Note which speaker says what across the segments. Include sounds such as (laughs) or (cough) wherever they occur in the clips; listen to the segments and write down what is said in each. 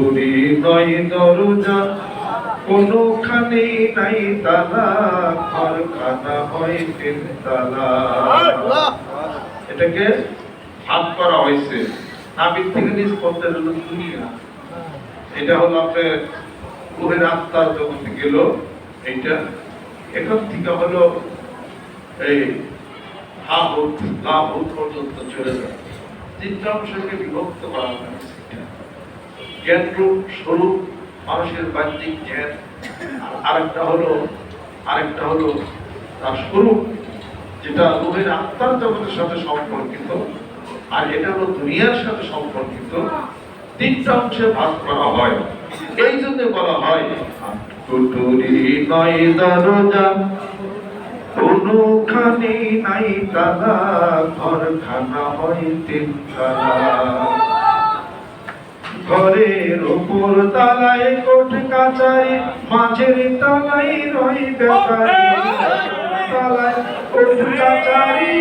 Speaker 1: কুঠুরি নয় দরজা। কোনখানে নাই তালা ঘর খানা হয় তালা। এটাকে ভাগ করা হয়েছে। এটা হলো আপনার জগতে গেল। এইটা এখান থেকে হলো এই হাহুত লাহুত পর্যন্ত চলে যায়। তিনটা অংশকে বিভক্ত করা হয়েছে। জ্ঞান রূপ স্বরূপ মানুষের বাহ্যিক জ্ঞান আরেকটা হলো আরেকটা হলো তার স্বরূপ যেটা রুহের আত্মার জগতের সাথে সম্পর্কিত, আর এটা হলো দুনিয়ার সাথে সম্পর্কিত, তিনটা অংশে ভাগ করা হয়। এই জন্য বলা হয় কুটুরি নয় দরজা, কোনখানে নাই তালা ঘর খানা হয় তিন তালা ঘরের উপর তালায় কোট কাচারি, মাঝের তালাই রই বেকারি। তালায় কোট কাচারি।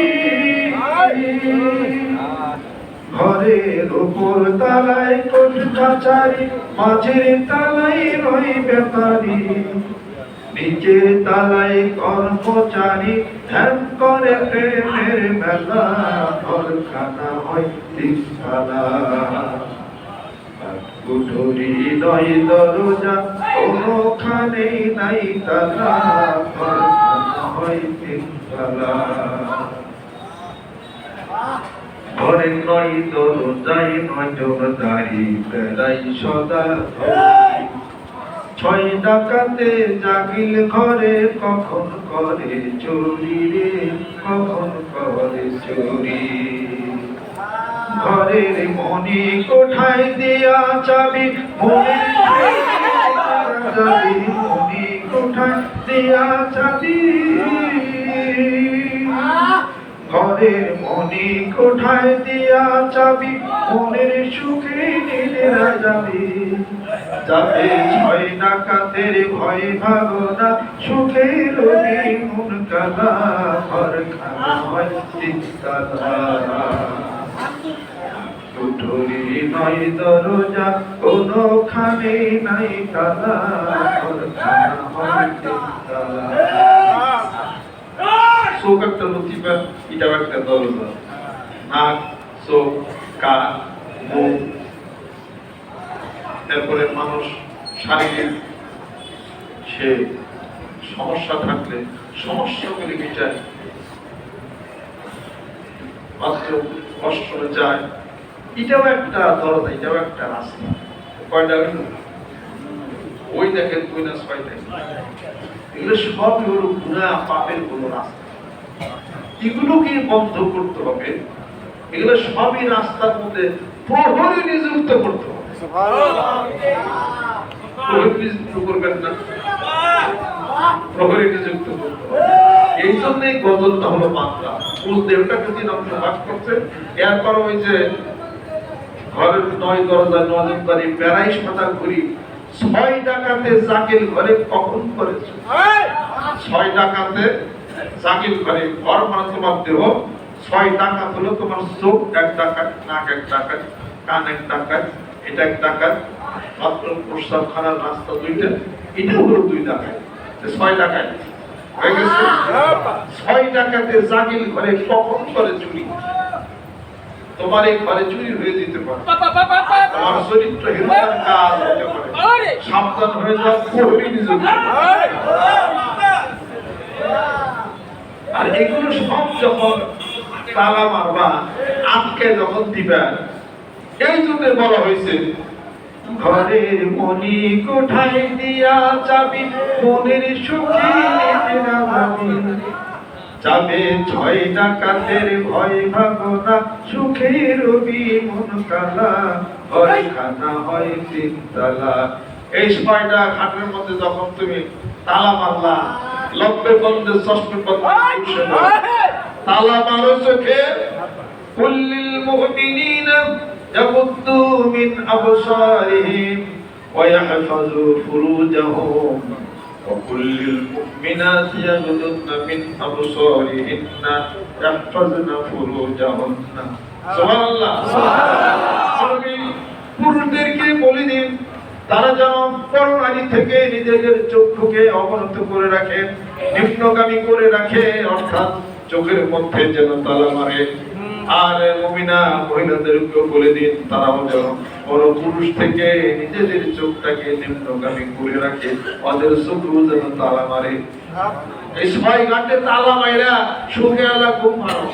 Speaker 1: ঘরের উপর তালায় কোট কাচারি, মাঝের তালাই রই বেকারি। নিচের তালায় কর্মচারী, ধ্যান করে প্রেমের মেলা। ঘর খানা হয় তিন তালা। কুঠুরি নয় দরজা কোনখানে নাই ঘর নয় দরজায় নয় বেড়াই সদা ছয় ডাকাতে জাগিল ঘরে, কখন করে চুরি রে, কখন করে চুরি। ঘরের মনি কোঠায় দিয়া চাবি চাবি মনি কোঠায় দিয়া চাবি। ঘরের মনি কোঠায় দিয়া চাবি, মনের সুখে নিলেরা যাবি। যাবে ছয় ডাকাতের ভয় ভাবনা সুখের মন কালা, ঘর খানা চিন্তা কুঠুরি দরজা নাই একটা এটাও একটা দরজা নাক তারপরে মানুষ শারীরিক, সে সমস্যা থাকলে সমস্যাগুলি মিটায় মাত্র কষ্ট যায়। এটাও একটা দরজা এটাও একটা রাস্তা কয়টা ওই দেখেন, দুই না ছয়টা এগুলো সবই হলো গুণা পাপের কোনো রাস্তা। এগুলোকে বন্ধ করতে হবে। এগুলো সবই রাস্তার মধ্যে প্রহরী নিযুক্ত করতে হবে। না। প্রহরী নিযুক্ত করতে হবে। এই জন্যই গজলটা হলো মাত্রা পুরো দেহটাকে তিন অংশ ভাগ করছে এরপর ওই যে ঘরের নয় দরজা নজরদারি প্যারাইশ মাথা ঘুরি ছয় ডাকাতে জাকিল ঘরে কখন করেছে? ছয় ডাকাতে জাকিল ঘরে ঘর মানে তোমার দেহ ছয় ডাকাত হলো তোমার চোখ এক ডাকাত নাক এক ডাকাত কান এক ডাকাত এটা এক ডাকাত মাত্র প্রস্তাব খানার রাস্তা দুইটা এটা হলো দুই তো ছয় হয়ে গেছে? ছয় ডাকাতে জাকিল ঘরে কখন করে চুরি তোমার এই ঘরে চুরি হয়ে যেতে পারে। তোমার চরিত্র হিরোটার কাজ হতে পারে। সাবধান হয়ে যাও আর। এগুলো সব যখন তালা মারবা আটকে যখন দিবা এই জন্য বলা হয়েছে ঘরের মনি কোঠায় দিয়া যাবি মনের সুখে নিতে না ভাবি যাবে ছয় ডাকাতের ভয় ভাবনা, সুখের রবি মন কালা হয় খানা হয় তিনতলা। এই সময়টা খাটের মধ্যে যখন তুমি তালা মারলা লব্বে বন্ধে চশমে বন্ধে তালা মারো চোখে। কুল্লিল মোহিনীন ইয়াগুদ্দু মিন আবসারিহিম ওয়া ইয়াহফাযু ফুরুজাহুম। وكل المؤمنات يغضضن من أبصارهن يحفظن فروجهن سبحان الله পুরুষদেরকে বলে দিন থেকে নিজেদের চক্ষুকে অবনত করে রাখে নিম্নগামী করে রাখে অর্থাৎ চোখের মধ্যে যেন তালা মারে আর মুমিনা বলে দিন পুরুষ থেকে নিজেদের চোখটাকে নিম্নগামী করে রাখে। ওদের যেন তালা মারে। এই তালা মাইরা সুখে আলা ঘুম মারো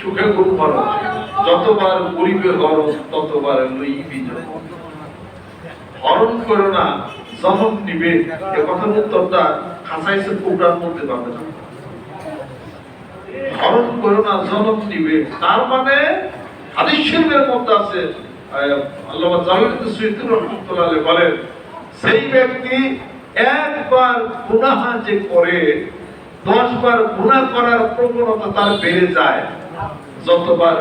Speaker 1: সুখে ঘুম মারো যতবার পরিবে হরণ, ততবার লইবি হরণ করো না নিবে। এ কথার উত্তরটা খাসাইছে কোবরার মধ্যে পাবে না। হরণ করো না জন্ম নিবে তার মানে হাদিস মধ্যে আছে জাহিদ সুইতুর রহমাতুল্লাহ বলেন, সেই ব্যক্তি একবার যে করে গুনাহ করার প্রবণতা তার বেড়ে যায়। যতবার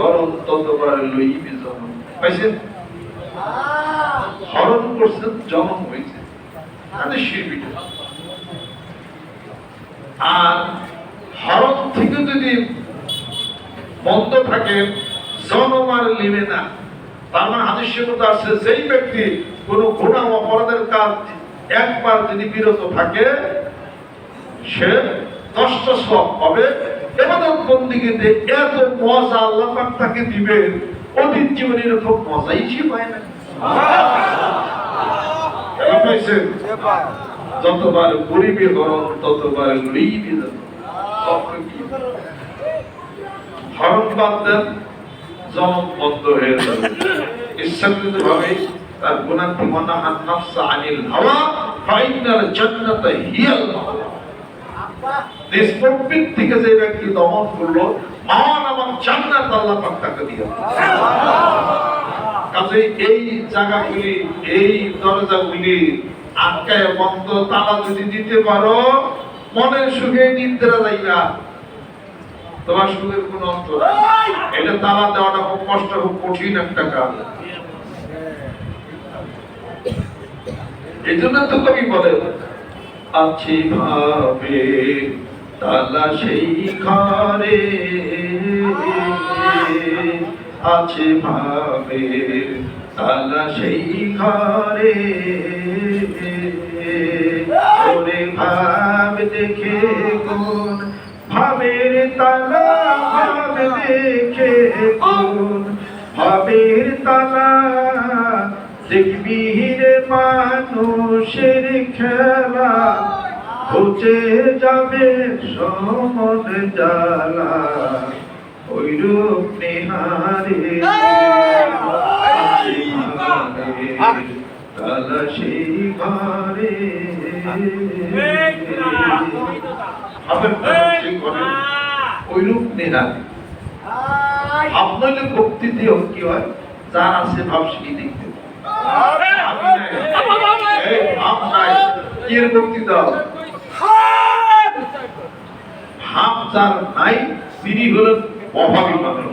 Speaker 1: হরণ, ততবার লইবে জন্ম। পাইছেন? হরণ করছেন জন্ম হয়েছে আর হরণ থেকে যদি বন্ধ থাকে জন্ম আর লিবে না। তার মানে হাদিসের মধ্যে আসছে যেই ব্যক্তি কোনো গুণা অপরাধের কাজ একবার যদি বিরত থাকে সে দশটা সব হবে। এবাদত বন্দিগিতে এত মজা আল্লাহ পাক তাকে দিবেন অতীত জীবনে এরকম মজাই সে পায় না। (laughs) যতবার গরিবে হরণ ততবার কি হরণ বাদ দেন বন্ধ হয়ে যাবে ইচ্ছাকৃত ভাবে তার গুণান্তি মনা হান নাফসা আনিল হাওয়া, ফাইনাল জান্নাত হিয়াল নিজ প্রবৃত্তিকে যে ব্যক্তি দমন করল মহান আমার জান্নাত আল্লাহ পাক তাকে দিয়ে কাজে এই জায়গাগুলি, এই দরজাগুলি আটকায় বন্ধ তালা যদি দিতে পারো মনের সুখে নিদ্রা যাইবা। তোমার সুখের কোন অন্ত নাই। এটা তালা দেওয়াটা খুব কষ্ট খুব কঠিন একটা কাজ। এই জন্য তো কবি বলে আছে ভাবে তালা সেই ঘরে। আছে ভাবে তালা সেই ঘরে। ওরে ভাব দেখে কোন ভাবের তালা ভাব দেখে কোন ভাবের তালা দেখবি রে মানুষের খেলা ঘুচে যাবে সমন জ্বালা ওই রূপ নিহারে তালা সেই ঘরে। আপনার ঠিক করেন ওই রূপ নিহারে আপনার ভক্তি কি হয় যার আছে ভাব সেই দেখতে পায়। আমি নাই। এই ভাব নাই। কি এর ভক্তি দাও? ভাব যার নাই তিনি হলেন অভাবী মানুষ।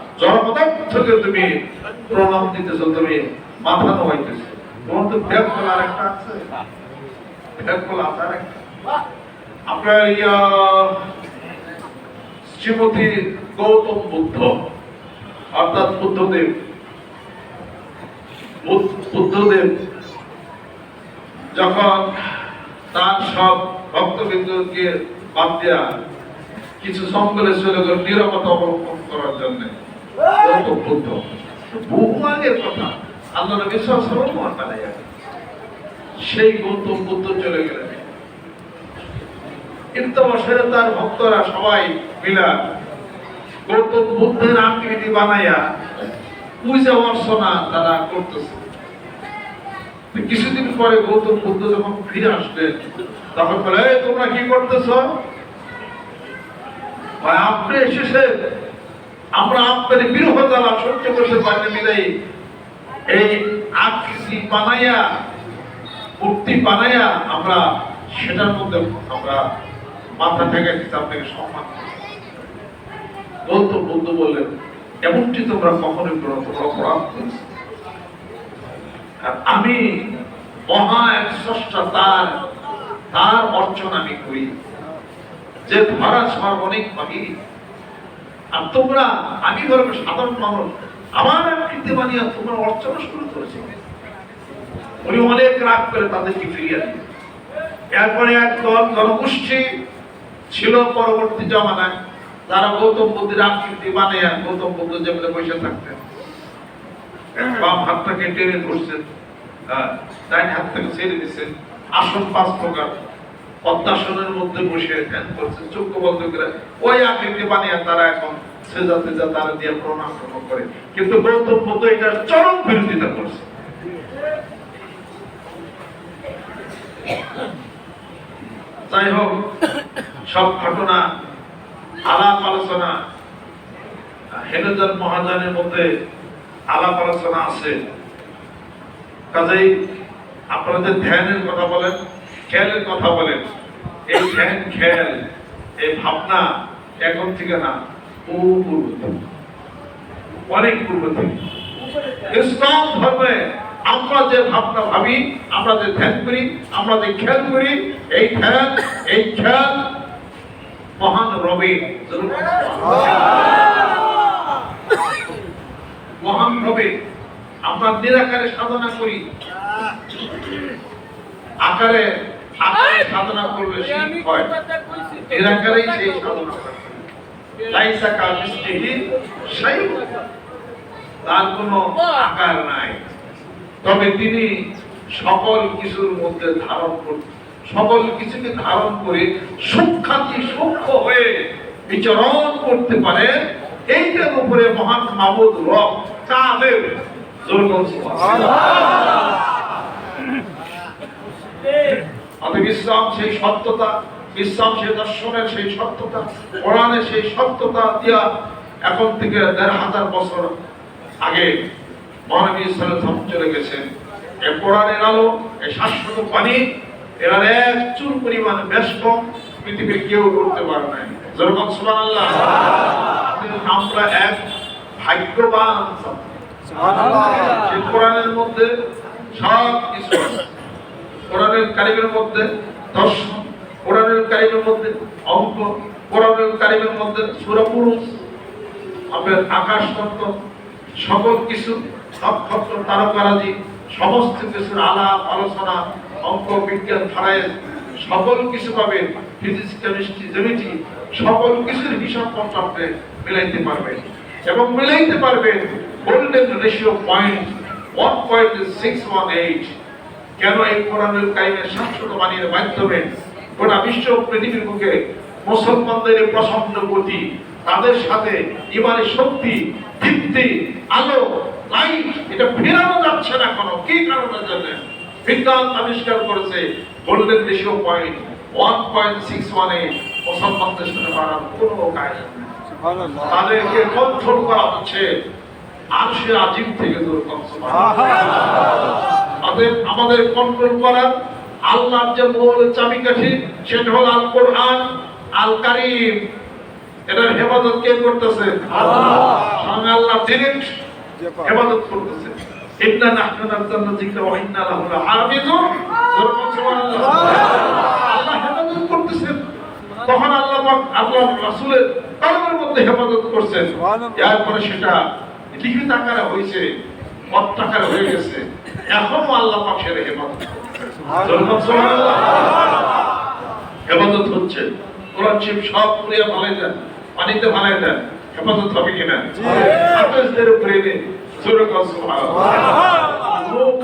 Speaker 1: তুমি প্রণাম তুমি মাথা তোমার তো ব্যাগ খোলা একটা আছে। ব্যাগ খোলা আছে আপনার ইয়া শ্রীমতী গৌতম বুদ্ধ, অর্থাৎ বুদ্ধদেব। বুদ্ধদেব যখন তার সব ভক্তবৃন্দকে বাদ দেয়া কিছু চলে গেল নিরাপত্তা অবলম্বন করার জন্য। সেই গৌতম বুদ্ধ চলে গেলেন তার ভক্তরা সবাই মিলা গৌতম বুদ্ধের আকৃতি বানাইয়া পূজা অর্চনা তারা করতেছে কিছুদিন পরে গৌতম বুদ্ধ যখন ফিরে আসলেন, তখন বলে তোমরা কি করতেছ? আপনি এসেছেন আমরা আপনার বিরহ জ্বালা সহ্য করতে পারিনি, বিদায়ী। এই আকৃতি বানাইয়া, মূর্তি বানাইয়া আমরা সেটার মধ্যে আমরা মাথা ঠেকাই দিতে আপনাকে সম্মান গৌতম বুদ্ধ বললেন, এমনটি তোমরা কখনোই করো তোমরা অপরাধ। আর আমি মহা এক স্রষ্টা, তার তার অর্চনা আমি করি। যে ধরা অনেক পাখি আর তোমরা, আমি ধরো সাধারণ মানুষ, আমার আকৃতি বানিয়ে তোমরা অর্চনা শুরু করেছ। উনি অনেক রাগ করে তাদেরকে ফিরিয়ে দিন এরপরে এক দল জনগোষ্ঠী ছিল পরবর্তী জমানায় তারা গৌতম বুদ্ধের আকৃতি বানিয়ে গৌতম বুদ্ধ যেমন বসে থাকতেন। বাম হাতটাকে টেনে ধরছেন ডাইন থেকে ছেড়ে দিচ্ছেন আসন পাঁচ প্রকার। পদ্মাসনের মধ্যে বসে ধ্যান করছেন, চক্ষু বন্ধ করে ওই আকৃতি বানিয়ে তারা এখন সেজা সেজা তারা দিয়ে প্রণাম গ্রহণ করে। কিন্তু গৌতম বুদ্ধ এটার চরম বিরোধিতা করছে। যাই হোক, সব ঘটনা, আলাপ আলোচনা, হেনজার মহাজানের মধ্যে আলাপ আলোচনা আছে। কাজেই আপনাদের ধ্যানের কথা বলেন। খেয়ালের কথা বলেন। এই ধ্যান খেয়াল এই ভাবনা এখন থেকে না বহু পূর্ব অনেক পূর্ব থেকে। ইসলাম ধর্মে আমরা যে ভাবনা ভাবি, আমরা যে ধ্যান করি, আমরা যে খেয়াল করি, এই ধ্যান, এই খেয়াল মহান রবি। মহান রবি। আমরা নিরাকারে সাধনা করি। আকারে সাধনা করলে শীত হয় নিরাকারেই সেই সাধনা করে লাইসা কামিস্তিহি শাইউন তার কোনো আকার নাই। তবে তিনি সকল কিছুর মধ্যে ধারণ সকল কিছুকে ধারণ করে সূক্ষ্ম হয়ে বিচরণ করতে পারে। এইটার উপরে মহান মাবুদ রব কাদের জোর। (laughs) অতএব ইসলাম সেই সত্যতা ইসলাম সেই দর্শনের সেই সত্যতা কোরআনের সেই সত্যতা দিয়া এখন থেকে দেড় হাজার বছর আগে মহানবী ইসলাম চলে গেছেন। এই কোরআনের আলো এই শাশ্বত পানি এর এক চুল পরিমাণ ব্যস্ত পৃথিবীর কেউ করতে পারে নাই। যেরকম সুবহানাল্লাহ। আমরা এক ভাগ্যবান কোরআনের মধ্যে সব কিছু আছে। কোরআনের কারিমের মধ্যে দর্শন কোরআনের কারিমের মধ্যে অঙ্ক, কোরআনের কারিমের মধ্যে সুরপুরুষ আপনার আকাশ তত্ত্ব, সকল কিছু, নক্ষত্র, তারকারাজি, সমস্ত কিছুর আলাপ, আলোচনা, অঙ্ক, বিজ্ঞান ফারায়েজ সকল কিছু পাবেন। ফিজিক্স, কেমিস্ট্রি জেমিটি সকল কিছুর হিসাব পত্র আপনি মিলাইতে পারবেন। এবং মিলাইতে পারবেন golden ratio point, one point six one eight. কেন এই কোরআনুল কারিমের শাশ্বত বাণীর মাধ্যমে গোটা বিশ্ব পৃথিবীর বুকে মুসলমানদের প্রচণ্ড গতি তাদের সাথে ইমানের শক্তি দীপ্তি আলো লাইট এটা ফেরানো যাচ্ছে না কোনো কি কারণের জন্য বিজ্ঞান আবিষ্কার করেছে golden ratio point one point six ওয়ানে মুসলমানদের সাথে বাড়ার কোনো কাজ তাদেরকে কন্ট্রোল করা হচ্ছে আরশের আজিম থেকে দূর করছে আমাদের আমাদের কন্ট্রোল করার আল্লাহর যে মূল চাবিকাঠি সেটা হল আল কোরআন আল কারিম এটার হেফাজত কে করতেছে? স্বয়ং আল্লাহ ডিরেক্ট হেফাজত করতেছে। ইন্না নাহনু নাযালনা যিকরা ওয়া ইন্না লাহু লাহাফিজুন আল্লাহ হেফাজত করতেছেন। তখন আল্লাহ পাক আল্লাহ রাসূলের কলমের মধ্যে হেফাজত করছেন। এরপরে সেটা লিখিত আকারে হয়েছে পত্রাকারে হয়ে গেছে। এখনও আল্লাহ সেটা হেফাজত হেফাজত হচ্ছে। কোরআন শিব সব পুড়িয়ে ভালাই দেন পানিতে ভালাই দেন হেফাজত হবে কিনা? হাফেজদের জোরে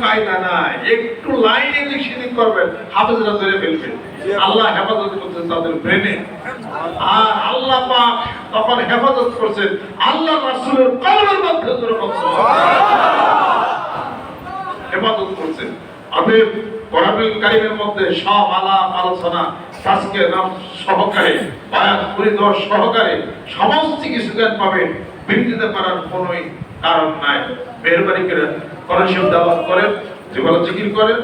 Speaker 1: কায়দা নাই। একটু লাইন এদিক সেদিক করবেন হাফেজরা ধরে ফেলবে। আল্লাহ হেফাজত করছেন তাদের ব্রেনে আর আল্লাহ পাক তখন হেফাজত করছেন আল্লাহ রাসূলের কলমের মধ্যে জোরে হেফাজত করছেন। অতএব কোরআনুল কারিমের মধ্যে সব আলা আলোচনা তাজকে নাম সহকারে, বায়াত পরিদর সহকারে সমস্ত কিছু জ্ঞান পাবেন। বিরোধিতা পারার কোনোই কারণ নাই। মেহরবানি করে কোরআন শব্দ আবাদ করেন, জীবন জিকির করেন,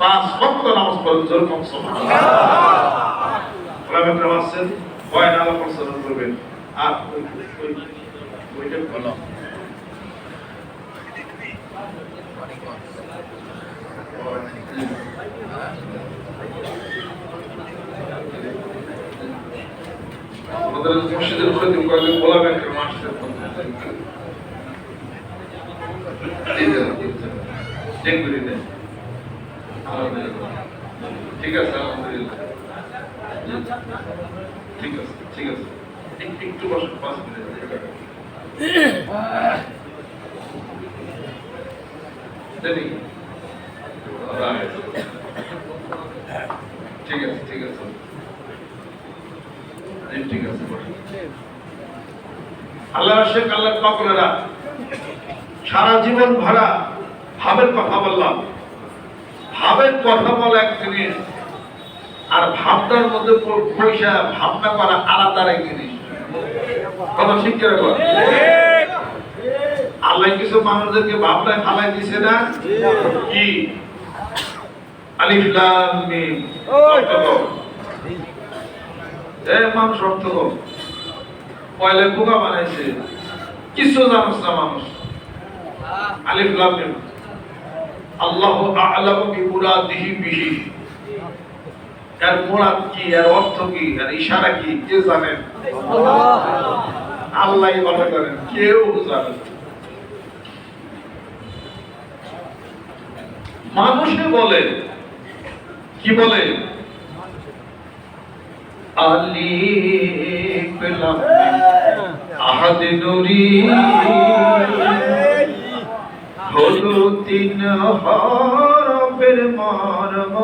Speaker 1: পাঁচ ভক্ত নামাজ পড়েন, জোর কম সমান আছেন বয়ান আলো করবেন। আর ওইটা আমাদের মসজিদের খতিব কয়েকজন গোলাম একরম আসছে দেখবেন কথা ঠিক করে আল্লাহ কিছু মানুষদেরকে ভাবনায় ফালাই দিছে না? কি? কিছু জানোস না মানুষ। আলিফ লাম মিম। আল্লাহু আ'লামু বিমুরাদিহি বিহি। এর মুরাদ কি এর অর্থ কি এর ইশারা কি কে জানেন? আল্লাহই ভালো করেন কেউ জানে না। মানুষে বলে কি বলে? আলিফ লাম মিম আহাদ নুরি হলো তিন হরফের মর্ম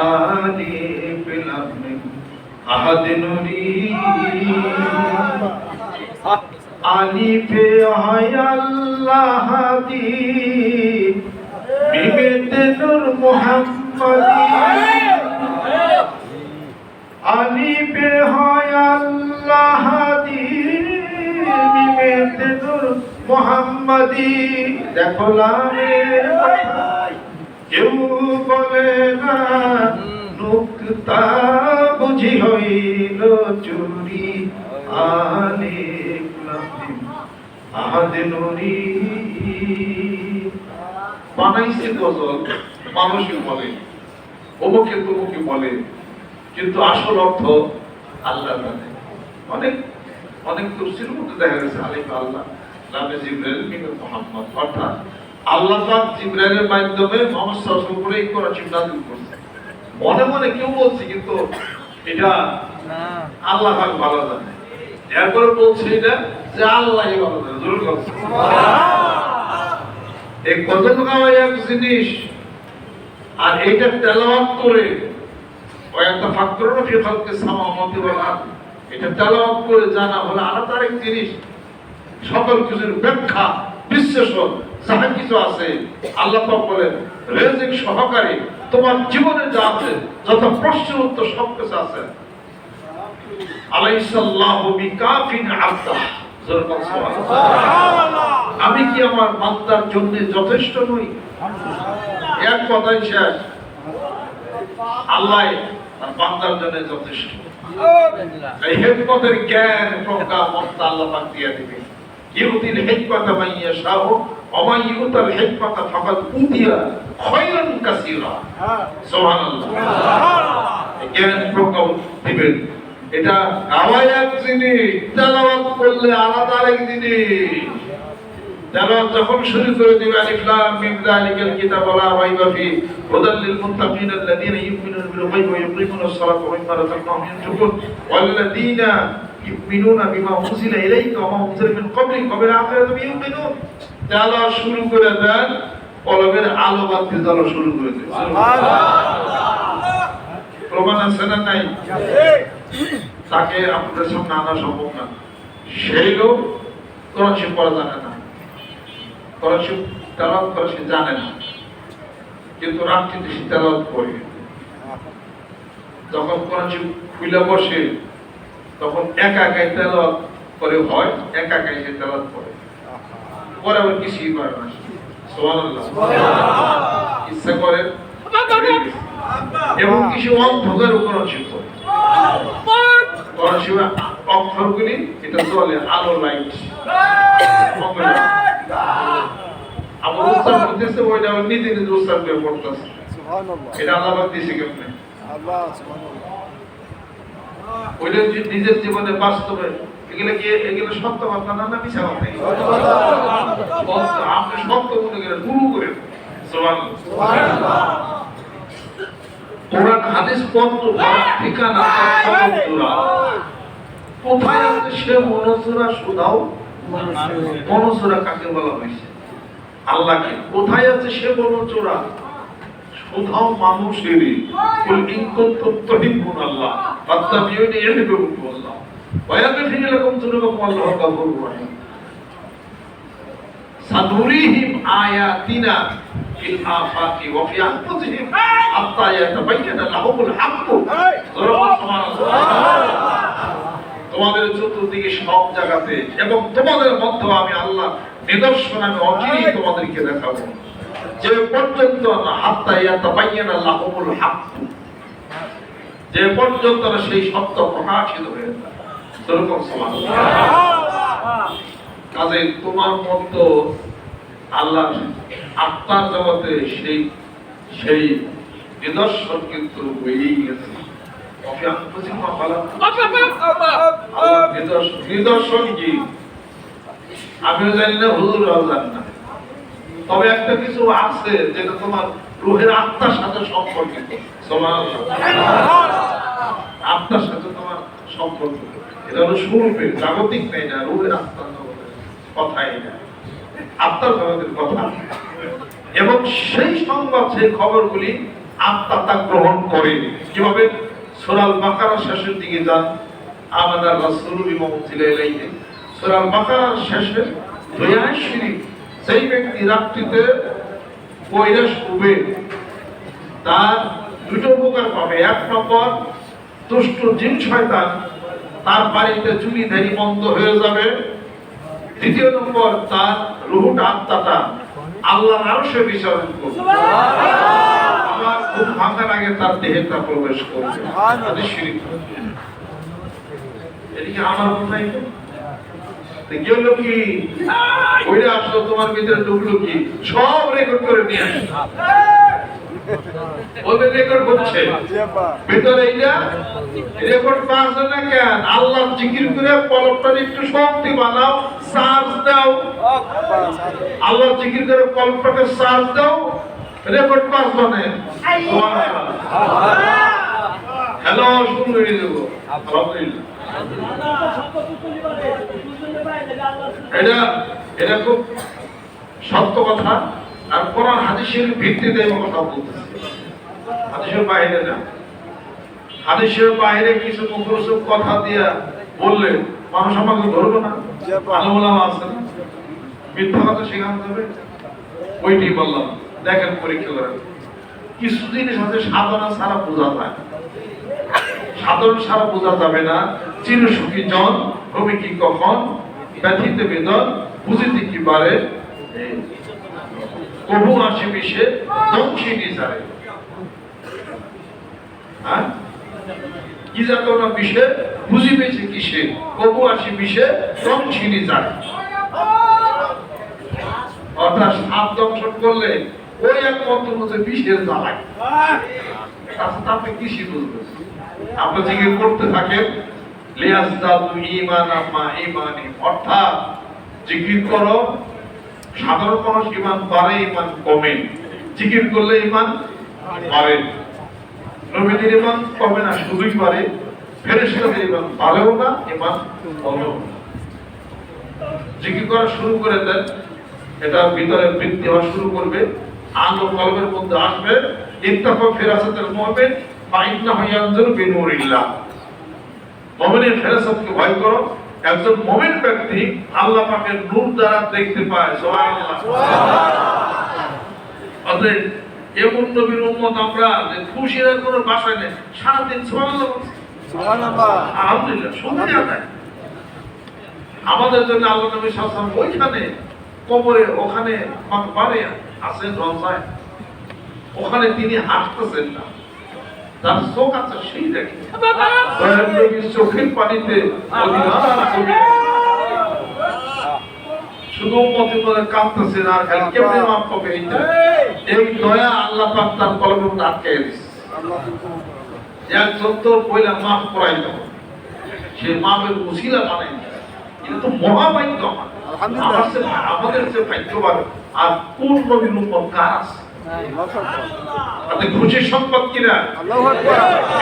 Speaker 1: আলিফ লাম মিম আহাদ নুরি। আলিফে হয় আল্লাহ দি মিমেতে নূর মুহাম্মদি। আলিফে হয় আল্লাহ দি মিমেতে নূর মুহাম্মদি। দেখো কথা। কেউ বলে না নুক্তা বুঝি হইল চুরি। আলিফ লাম মিম আহাদ নুরি। বানাইছে গজল মানুষই বলে অমুকে তমুকে বলে কিন্তু আসল অর্থ আল্লাহ জানে। অনেক অনেক তফসির মধ্যে দেখা গেছে আলিফ আল্লাহ লামে জিব্রাইল মিমে মুহাম্মদ অর্থাৎ আল্লাহ পাক জিব্রাইলের মাধ্যমে মোহাম্মদ সাল্লাল্লাহু আলাইহি নাযিল করছে। মনে মনে কেউ বলছে কিন্তু এটা আল্লাহ পাক ভালো জানে। এরপরে বলছে এটা যে আল্লাহই ভালো জানে। জোর করছে এই কত টাকা এক জিনিস আর এইটা তেলাওয়াত করে একটা ফাকরুন ফি খালকি সামাওয়াতি ওয়াল আরদ। এটা তেলাওয়াত করে জানা হলো আলাদা আরেক জিনিস সকল কিছুর ব্যাখ্যা বিশ্লেষণ। যাহা কিছু আছে। আল্লাহ পাক বলেন, রেজিক সহকারে তোমার জীবনে যা আছে, যত প্রশ্নের উত্তর সব কিছু আছে। আলাইসাল্লাহু বিকাফিন আবদা। আমি কি আমার বান্দার জন্য যথেষ্ট নই? এক কথাই শেষ। আল্লাহ তার বান্দার জন্য যথেষ্ট। এই হেকমতের জ্ঞান প্রজ্ঞা মমতা আল্লাহ পাক দিয়ে দিবে ইউতিল হিকমাতা মান ইয়াশাউ। জ্ঞান দিবেন। এটা এক জিনিস তেলাওয়াত করলে আলাদা আরেক জিনিস তেলাওয়াত যখন শুরু করে দিবে আলিফ লাম মিম যালিকাল কিতাব লা রাইবা ফি হুদাল লিল মুত্তাকিন আল্লাযীনা ইউমিনুনা বিল গায়বি ওয়া ইউকিমুনা আস-সালাতা ওয়া মিম্মা রাযাকনাহুম ইউনফিকুন ওয়াল্লাযীনা ইউমিনুনা বিমা উনজিলা ইলাইকা ওয়া মা উনজিলা মিন ক্বাবলিকা ওয়া বিল আখিরাতি ইউকিনুন তেলাওয়াত শুরু করে দেন কলমের আলো বাতি জ্বালা শুরু করে দেন প্রমাণ আছে না নাই তাকে আপনাদের সামনে আনা সম্ভব না সেই লোক কোরআন শিব পড়া জানে না কোরআন শিব তেলাওয়াত করা সে জানে না কিন্তু রাত্রিতে সে তেলাওয়াত করে যখন কোরআন শিব খুলে বসে তখন একা একাই তেলাওয়াত করে হয় একা একাই সে তেলাওয়াত করে। পরে আবার কিছুই পারে না। সুবহানাল্লাহ। ইচ্ছা করেন এবং কিছু অন্ধকার শিখব কোরআন শিখা অক্ষরগুলি এটা চলে আলো লাইট আমার উচ্চারণ করতেছে ওইটা নিজে নিজে উচ্চারণ করে পড়তেছে। এটা আল্লাহ দিয়েছে কেমনে?
Speaker 2: আল্লাহ
Speaker 1: ওইটা নিজের জীবনে বাস্তবে। এগুলো কি এগুলো সত্য কথা না না মিছা কথা আপনি সত্য মনে করেন গুরু কোরআন হাদিস পত্র ঠিকানা কোথায় আছে সে মনসুরা সুদাও মনসুরা কাকে বলা হয়েছে? আল্লাহকে। কোথায় আছে সে মনসুরা সুধাও মানুষেরই কুল তুহিব্বুন আল্লাহ ফাত্তাবিউনি ইউহিব্বুকুম আল্লাহ ওয়া ইয়াগফির লাকুম যুনুবাকুম আল্লাহু গাফুরুর রাহিম সানুরিহিম আয়াতিনা ফিল আফাকি ওয়া ফি আনফুসিহিম হাত্তা ইয়াতাবাyyana লাহুমুল হাক্কু তোমাদের চতুর্দিকে সব জায়গাতে এবং তোমাদের মধ্যে আমি আল্লাহ নিদর্শন আমি অচিরেই তোমাদেরকে দেখাবো। যে পর্যন্ত যে পর্যন্ত সেই সত্য প্রকাশিত হয়ে যায়। সেরকম কাজে তোমার মতো আল্লাহ আত্মার জগতে সেই সেই নিদর্শন কিন্তু হয়েই গেছে। নিদর্শন কি? আমিও জানি না হুজুরাও জানি না। তবে একটা কিছু আছে যেটা তোমার রুহের আত্মার সাথে সম্পর্কিত। আত্মার সাথে তোমার সম্পর্ক এটা হলো স্বরূপের জাগতিক নাই না, রুহের আত্মার কথাই না। আত্মার জগতের কথা। এবং সেই সংবাদ, সেই খবরগুলি আত্মা তা গ্রহণ করে কীভাবে? সুরাল বাকারা শেষের দিকে যান। আমাদের রাসূল এবং ইলাইহি। সুরাল বাকারার শেষে দয়ায় শরীফ সেই ব্যক্তি রাত্রিতে পয়রা শুবে তার দুটো উপকার পাবে। এক নম্বর দুষ্ট জিন শয়তান তার বাড়িতে চুরি ধারি বন্ধ হয়ে যাবে। দ্বিতীয় নম্বর তার রুহুটা আত্মাটা আল্লাহর আরও সে বিচরণ করবে। আবার ঘুম ভাঙার আগে তার দেহেটা প্রবেশ করবে। এদিকে আমার কোথায় গেল কি ওইটা তোমার ভিতরে সব রেকর্ড করে নিয়ে রেকর্ড করছে ভিতরে কেন? আল্লাহ জিকির করে কলমটা একটু শক্তি বানাও চার্জ দাও। আল্লাহ জিকির করে কলমটাকে চার্জ দাও রেকর্ড পাস বানে হ্যালো শুরু দেবো আলহামদুলিল্লাহ। এটা এটা খুব সত্য কথা আর কোরআন হাদিসের ভিত্তিতে কথা বলতেছি। হাদিসের বাইরে না। হাদিসের বাইরে কিছু মুখরসব কথা দিয়া বললে মানুষ আমাকে ধরবে না? আলমুলাম আছে মিথ্যা কথা শেখানো যাবে? ওইটি বললাম। দেখেন পরীক্ষা করেন কিছু জিনিস আছে সাধনা ছাড়া বোঝা যায়। সাধারণ সারা বোঝা যাবে না। চির সুখী জন ভূমি কি কখন? ব্যথিতে বেদন বুঝিতে কি পারে? কবু আসে বিষে দংশিনী হ্যাঁ? কিসে? অর্থাৎ করলে ওই এক মন্ত্র মধ্যে বিষের জ্বালায়। আপনি কৃষি বুঝবেন আপনি জিকির করতে থাকেন অর্থাৎ জিকির করো, সাধারণ মানুষ কমে। জিকির করলে নবীদের কমে না, শুধুই না কমেও জিকির করা শুরু করে দেন, এটা ভিতরে বৃদ্ধি হওয়া শুরু করবে। আলো কলমের মধ্যে আসবে ইত্তাফা ফিরাসাতের মুমিন ফাইন্না ইয়ানজুর বিনুরিল্লাহ। মুমিনের ফেরাসাতকে ভয় করো। একজন মুমিন ব্যক্তি আল্লাহ পাকের নূর দ্বারা দেখতে পায়। সুবহানাল্লাহ। অতএব এমন নবীর উম্মত আমরা যে খুশির কোনো বাসায় নেই। সারাদিন সুবহানাল্লাহ বলছি।
Speaker 2: সুবহানাল্লাহ।
Speaker 1: আলহামদুলিল্লাহ আদায়। আমাদের জন্য আল্লাহ নবী সাল্লাল্লাহু ওইখানে কবরে ওখানে পারে আছে রমজায় ওখানে তিনি হাসতেছেন না। তার চোখ আছে সেই দেখে। দয়াল নবীর চোখের পানিতে শুধু মতে করে কাঁদতেছেন আর খালি কেমনে মাপ পাবে এইটা? এই দয়া আল্লাহ পাক তার কলমের মধ্যে আটকে দিচ্ছে
Speaker 2: কিন্তু
Speaker 1: একজন তো পয়লা মাফ করাই দাও সে মাপের উসিলা বানাই এটা তো মহাভাগ্য আমার।
Speaker 2: আলহামদুলিল্লাহ।
Speaker 1: আমার সে আমাদের যে ভাগ্যবান আর কোন নবীর উপর কার আছে? তাতে খুশির সম্পদ কিনা?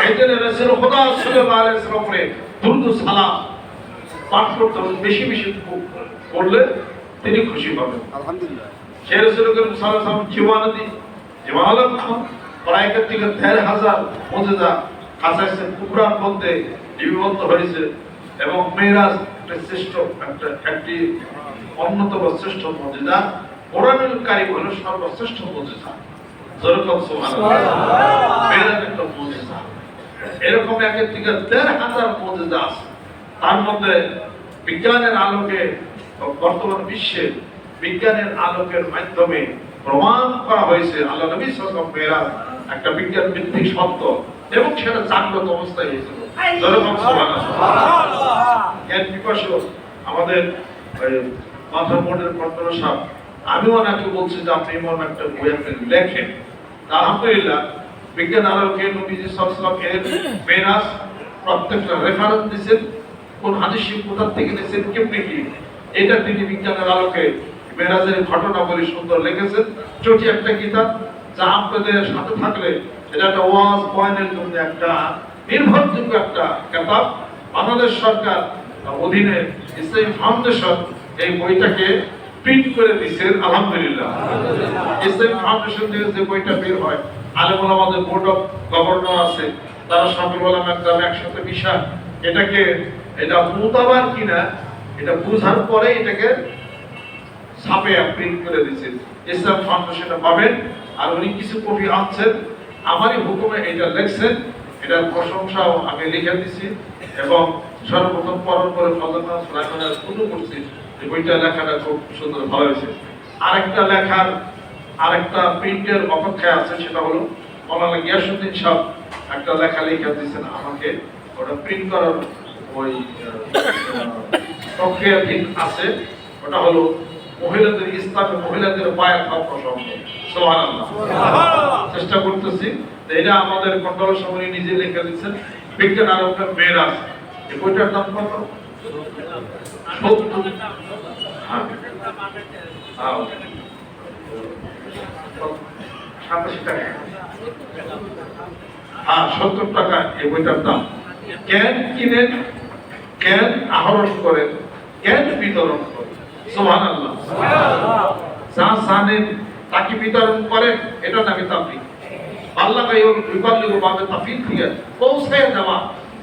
Speaker 1: এই জন্য রাসূল খোদা সাল্লাল্লাহু আলাইহি ওয়াসাল্লাম দুরুদ সালাম পাঠ করতে বেশি বেশি করলে তিনি খুশি পাবেন।
Speaker 2: আলহামদুলিল্লাহ।
Speaker 1: সে রাসূল করিম সাল্লাল্লাহু আলাইহি ওয়াসাল্লাম জীবনাদি জীবনালম প্রায় একের থেকে দেড় হাজার মজেদা হাসাইছে কুবরার মধ্যে লিপিবদ্ধ হয়েছে এবং মেরাজ একটা শ্রেষ্ঠ একটা একটি অন্যতম শ্রেষ্ঠ মজেদা। কোরআনুল কারিম হলো সর্বশ্রেষ্ঠ মজেদা যেরকম সুবহানাল্লাহ। একটা মজেদা এরকম একের থেকে দেড় হাজার মজেদা আছে। তার মধ্যে বিজ্ঞানের আলোকে বর্তমান বিশ্বে বিজ্ঞানের আলোকের মাধ্যমে প্রমাণ করা হয়েছে আল্লাহ নবী সাল্লাল্লাহু আলাইহি ওয়াসাল্লাম একটা বিজ্ঞান ভিত্তিক সত্য এবং সেটা জাগ্রত অবস্থায় হয়েছিল। আমাদের মাথা বোর্ডের কর্তন সাহেব আমিও ওনাকে বলছি যে আপনি এমন একটা বই আপনি লেখেন। আলহামদুলিল্লাহ, বিজ্ঞান আলোকে নবীজি আলাইহি এর প্রত্যেকটা রেফারেন্স দিয়েছেন, কোন হাদিস কোথা থেকে নিয়েছেন, কেমনি কি? এটা তিনি বিজ্ঞানের আলোকে মেরাজের ঘটনাবলী সুন্দর লিখেছেন। চটি একটা কিতাব, যা আপনাদের সাথে থাকলে এটা একটা ওয়াজ, পয়েন্টের জন্য একটা নির্ভরযোগ্য একটা কিতাব। বাংলাদেশ সরকার অধীনে ইসলামী ফাউন্ডেশন এই বইটাকে প্রিন্ট করে দিচ্ছেন আলহামদুলিল্লাহ। ইসলামী ফাউন্ডেশন থেকে যে বইটা বের হয়, আলেমুল আমাদের বোর্ড অফ গভর্নর আছে, তারা সকল বললাম একদম একসাথে মিশা, এটাকে, এটা মুতাবার কিনা, এটা বুঝার পরে এটাকে ছাপে প্রিন্ট করে দিচ্ছেন ইসলাম ফাউন্ডেশনে পাবেন, আর উনি কিছু কপি আনছেন। আমারই হুকুমে এটা লেখছেন, এটার প্রশংসাও আমি লিখে দিছি, এবং সর্বপ্রথম পরম করে ফজলনা সুলাইমানের শুরু করছি। বইটা লেখাটা খুব সুন্দর ভালো হয়েছে। আরেকটা লেখার আরেকটা প্রিন্টের অপেক্ষায় আছে সেটা হলো মৌলানা গিয়াসুদ্দিন সাহেব একটা লেখা লিখে দিয়েছেন আমাকে ওটা প্রিন্ট করার ওই প্রক্রিয়াধীন আছে ওটা হলো মহিলাদের ইসলামে মহিলাদের প্রসঙ্গ। চেষ্টা করতেছি এটা আমাদের কন্ট্রোল সময় নিজে লিখে দিচ্ছেন। বিজ্ঞান আরবের মেয়েরাজ এই বইটার দাম কত? সত্তর হ্যাঁ সত্তর টাকা এই বইটার দাম। জ্ঞান কিনেন? জ্ঞান আহরণ করেন? জ্ঞান বিতরণ করেন? সোহান আল্লাহ যা জানেন, তাকে বিতরণ করেন এটা নামে তাবলিগ আল্লাহ কাই বিপাল্লিগু বাবে তাফিল দিয়ে পৌঁছায় দেওয়া।